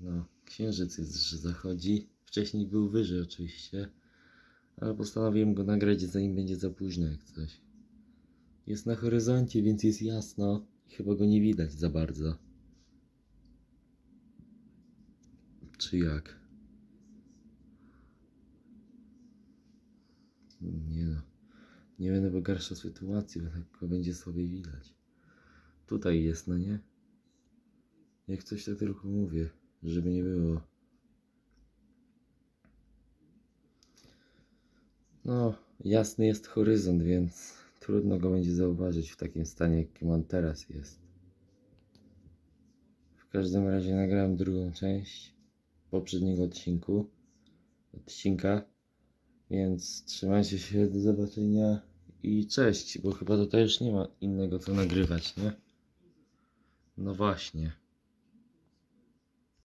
No, księżyc jest, że zachodzi. Wcześniej był wyżej oczywiście, ale postanowiłem go nagrać zanim będzie za późno jak coś. Jest na horyzoncie, więc jest jasno i chyba go nie widać za bardzo. Czy jak? Nie no. Nie będę pogarszał sytuacji, bo tak go będzie słabiej widać. Tutaj jest, no nie? Jak coś to tylko mówię, żeby nie było. No, jasny jest horyzont, więc trudno go będzie zauważyć w takim stanie, jakim on teraz jest. W każdym razie nagrałem drugą część poprzedniego odcinku. Odcinka. Więc trzymajcie się, do zobaczenia i cześć, bo chyba tutaj już nie ma innego co nagrywać, nie? No właśnie.